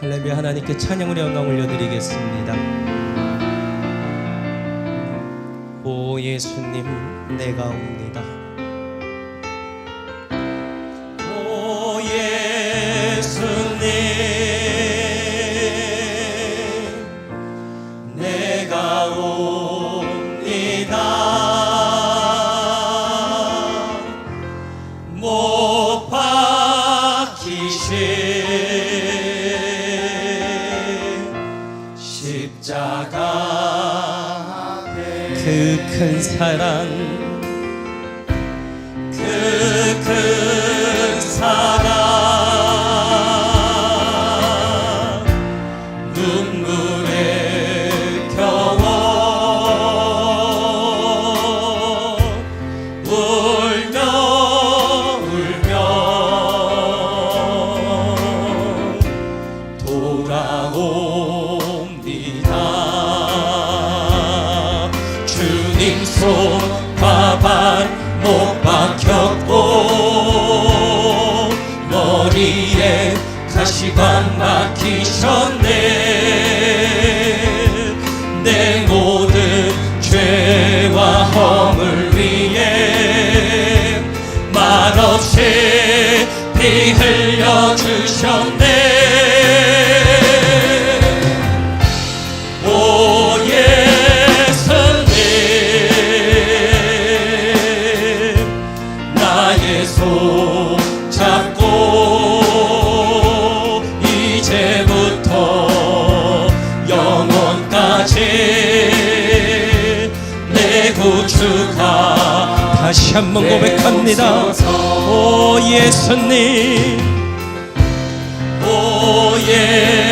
할렐루야 하나님께 찬양을 영광 올려드리겠습니다. 오 예수님 내가 옵니다. 십자가 그 큰 사랑 주가 다시 한번 고백합니다. 오 예수님. 오 예수님.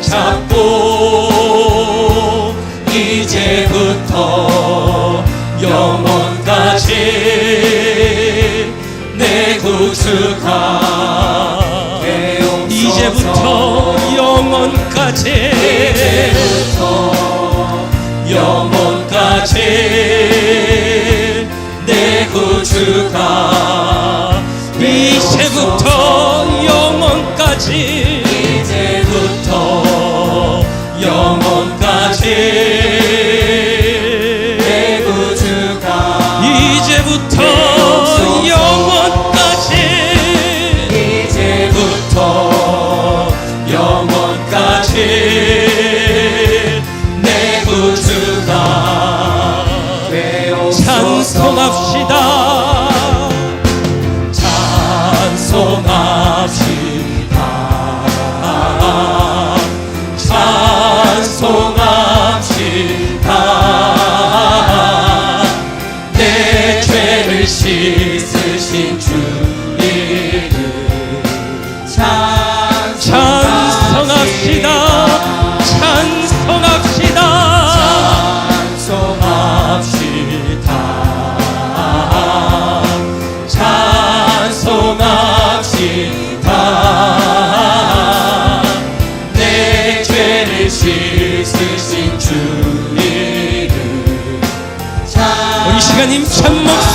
잡고 이제부터 영원까지 내 구주가 이제부터 영원까지 이제부터 영원까지 내 구주가 이제부터 영원까지 영원까지. 내 구주가 이제부터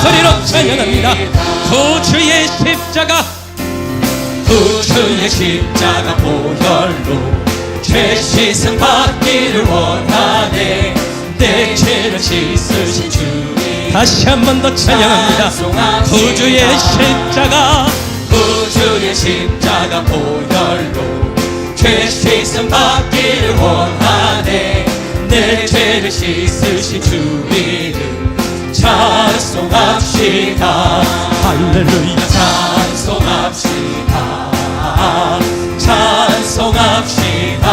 소리로 찬양합니다. 구주의 십자가. 구주의 십자가 보혈로 죄 씻음 받기를 원하네. 내 죄를 씻으신 주님. 다시 한 번 더 찬양합니다. 구주의 십자가. 구주의 십자가 보혈로 죄 씻음 받기를 원하네. 내 죄를 씻으신 주 이름 찬송합시다. 할렐루야. 찬송합시다. 찬송합시다.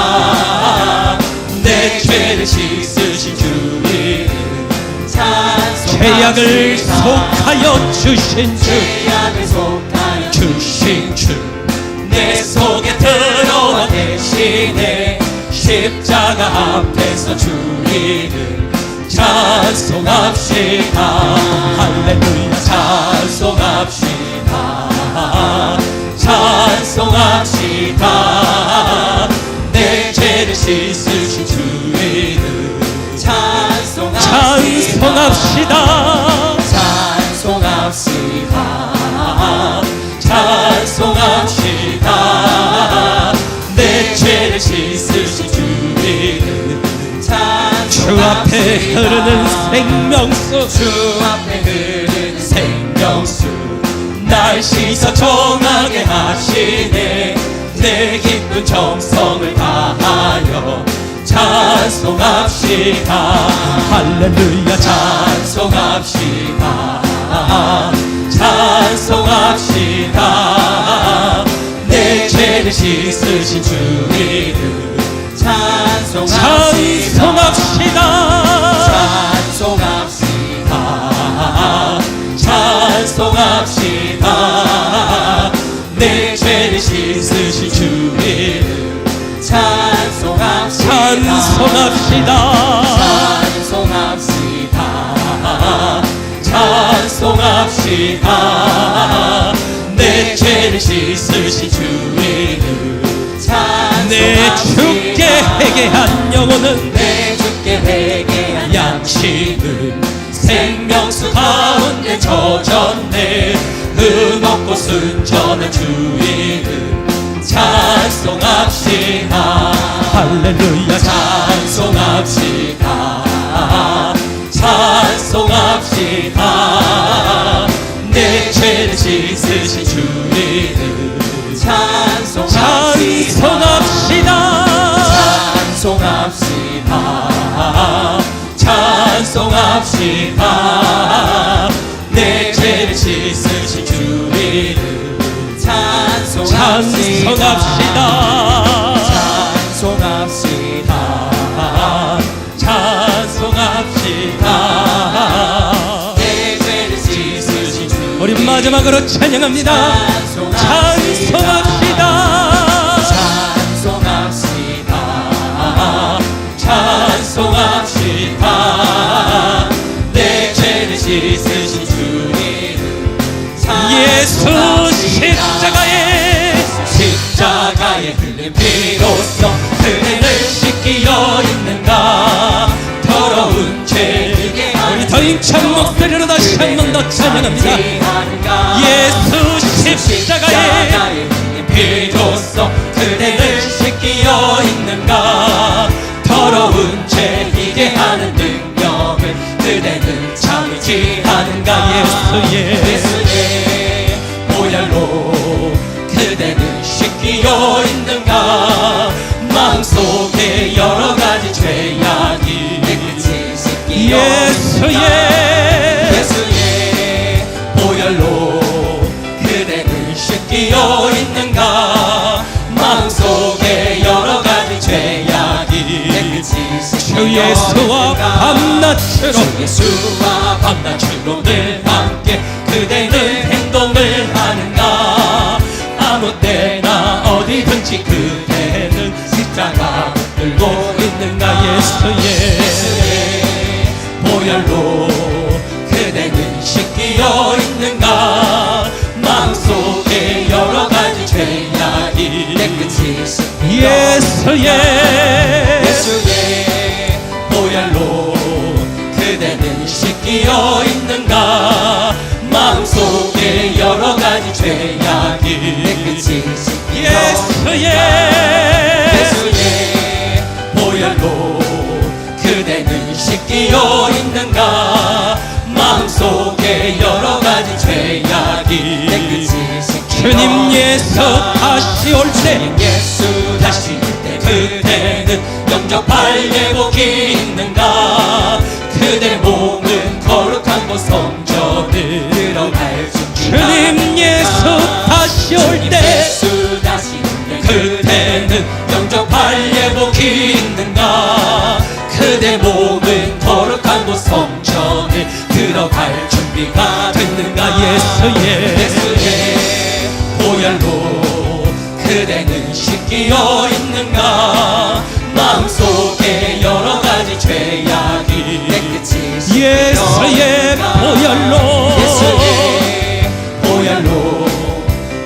내 죄를 씻으신 주 이름 찬송합시다. 죄악을 속하여 주신 주. 죄악을 속하여 주신 주내 속에 들어와 대신에 십자가 앞에서 주 이름 찬송합시다. 할렐루야 찬송합시다. 찬송합시다. 내 죄를 씻으 흐르는 생명수. 주 앞에 흐르는 생명수. 날 씻어 정하게 하시네. 내 기쁜 정성을 다하여 찬송합시다. 할렐루야. 찬송합시다. 찬송합시다. 내 죄를 씻으신 주 이름 찬송합시다. 찬송합시다 찬송합시다. 찬송합시다 내 죄를 씻으신 주 이름 찬송합시다. 찬송합시다. 찬송합시다. 내 죄를 씻으신 주 이름 내 주께 회개한 영혼은 내 회개한 양심은 생명수 가운데 젖었네. 흠없고 순전한 주 이름 찬송합시다. 할렐루야. 찬송합시다. 찬송합시다. 내 죄를 씻으신 주 이름 찬송합시다. 찬송합시다. 찬송합시다. 내 죄를 씻으신 주 이름 찬송합시다. 찬송합시다. 찬송합시다. 내 죄를 씻으신 주 우리 마지막으로 찬양합니다. 찬송합시다 찬양합니다. 예수 십자가에 피로써 그네를 씻기어 있는가? 더러운 죄 이게 하는 능력을 그대는 참지 하는가? 예수의 예 밤낮으로 주 예수와 밤낮으로 늘 함께 그대는 행동을 하는가? 아무 때나 어디든지 그대는 십자가 들고 있는가? 예수의 보혈로 그대는 씻기어 있는가? 마음속에 여러 가지 죄악이 깨끗이 예수의 씻기어 있는가? 마음속에 여러 가지 죄악이 씻기어 예수의 예수의 보혈로 그대는 씻기어 있는가? 마음속에 여러 가지 죄악이 씻기어 주님 예수 다시 올때. 예수 다시 올때 그대는 영접할 예복이 있는가 한곳 성전을 들어갈 준비가 주님 예수 다시 올 주님 때 예수 다시 올때 그대는 영접할 예복이 있는가? 그대 몸은 거룩한 곳 성전을 들어갈 준비가 됐는가? 예수의 예수의 보혈로 그대는 씻기어 있는가? 마음속에 여러 가지 죄악이 예수의? 보혈로. 예수의 보혈로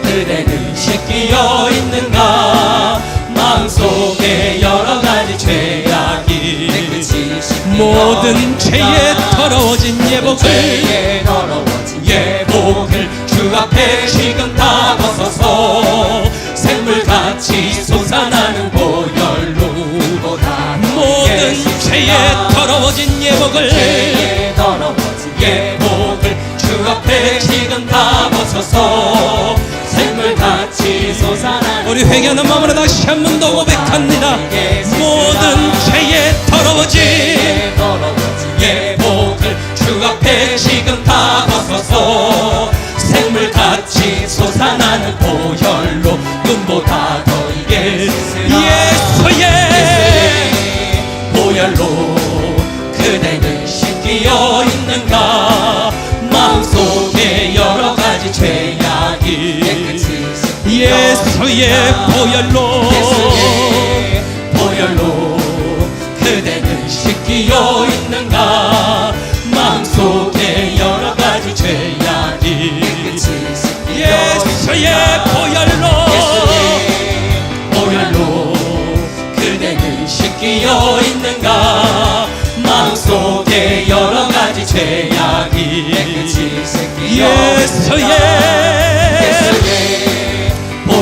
그대는 씻기어 있는가? 마음속에 여러 가지 죄악이 모든 죄에 더러워진 예복을 더러워진 예복을 주 앞에 지금 다 벗어서 샘물같이 솟아나는 보혈로 모든 죄에 더러 워진 예복을. 죄에 더러워진 예복을 주 앞에 지금 다 벗어서 샘물같이 솟아나는 우리 회개하는 마음으로 다시 한 번 더 고백합니다. 모든 죄에 더러워진 예수의 보혈로. 보혈로 그대는 씻기어 있는가? 마음속에 여러 가지 죄악이. 예수의 보혈로. 보혈로 그대는 씻기어 있는가? 마음속에 여러 가지 죄악이. 예수의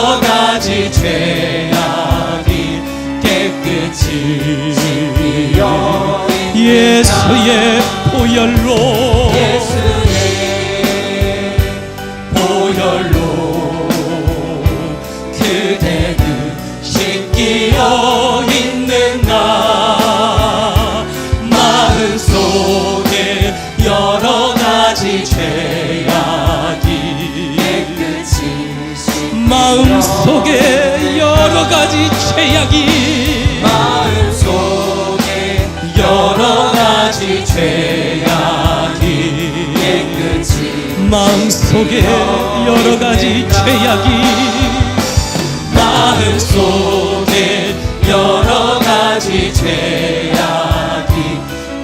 여러 가지 죄악이 깨끗이 있는가 예수의 보혈로 예수 죄악이 깨끗이 마음속에 여러 가지 죄악이 마음속에 여러 가지 죄악이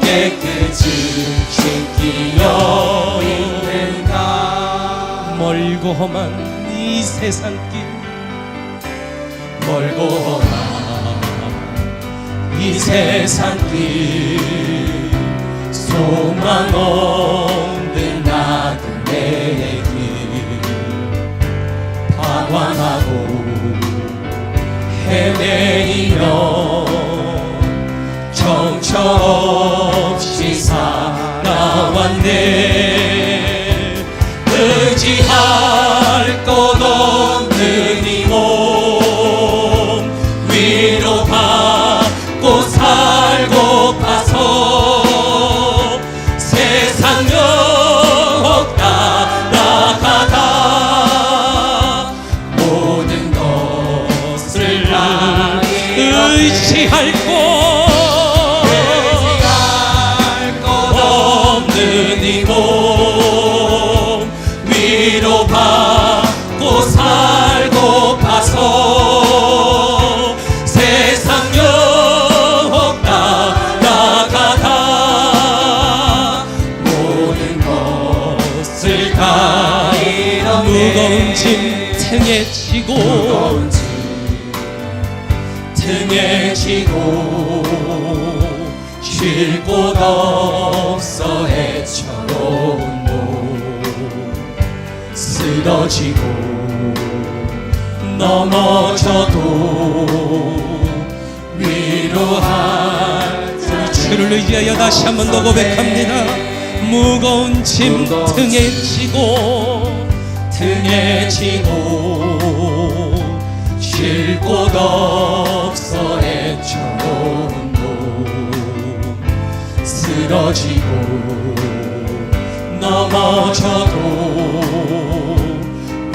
깨끗이 씻기어 있는가? 멀고 험한 이 세상길 멀고 이 세상 길 소망 없는 나그네의 길. 방황하고 헤매이며 정처 없이 살아왔네 বেশি হয়। 넘어지고 넘어져도 위로할 주를 의지하여 다시 한 번 더 고백합니다. 무거운 짐 등에 지고 등에 지고 쉴 곳 없어 애처로 쓰러지고 넘어져도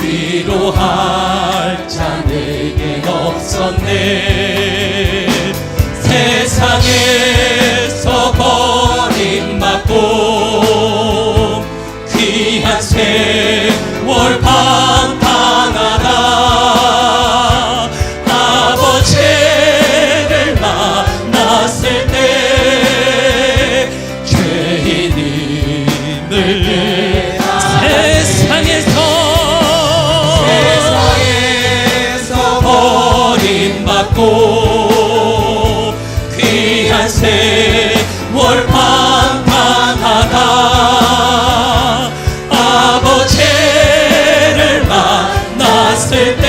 위로할 자 내겐 없었네. 세상에 said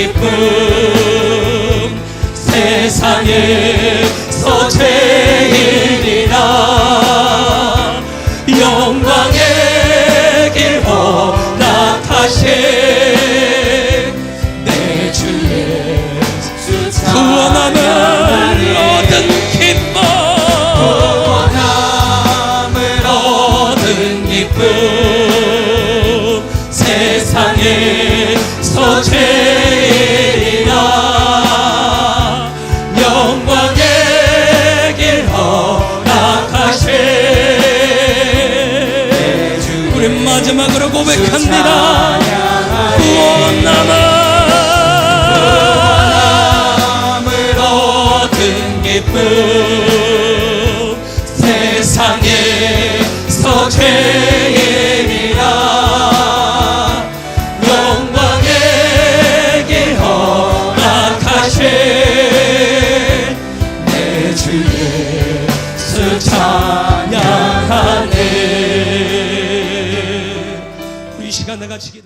Depois 마지막으로 고백합니다. 구원 남아 구원 남을 얻은 기쁨 같이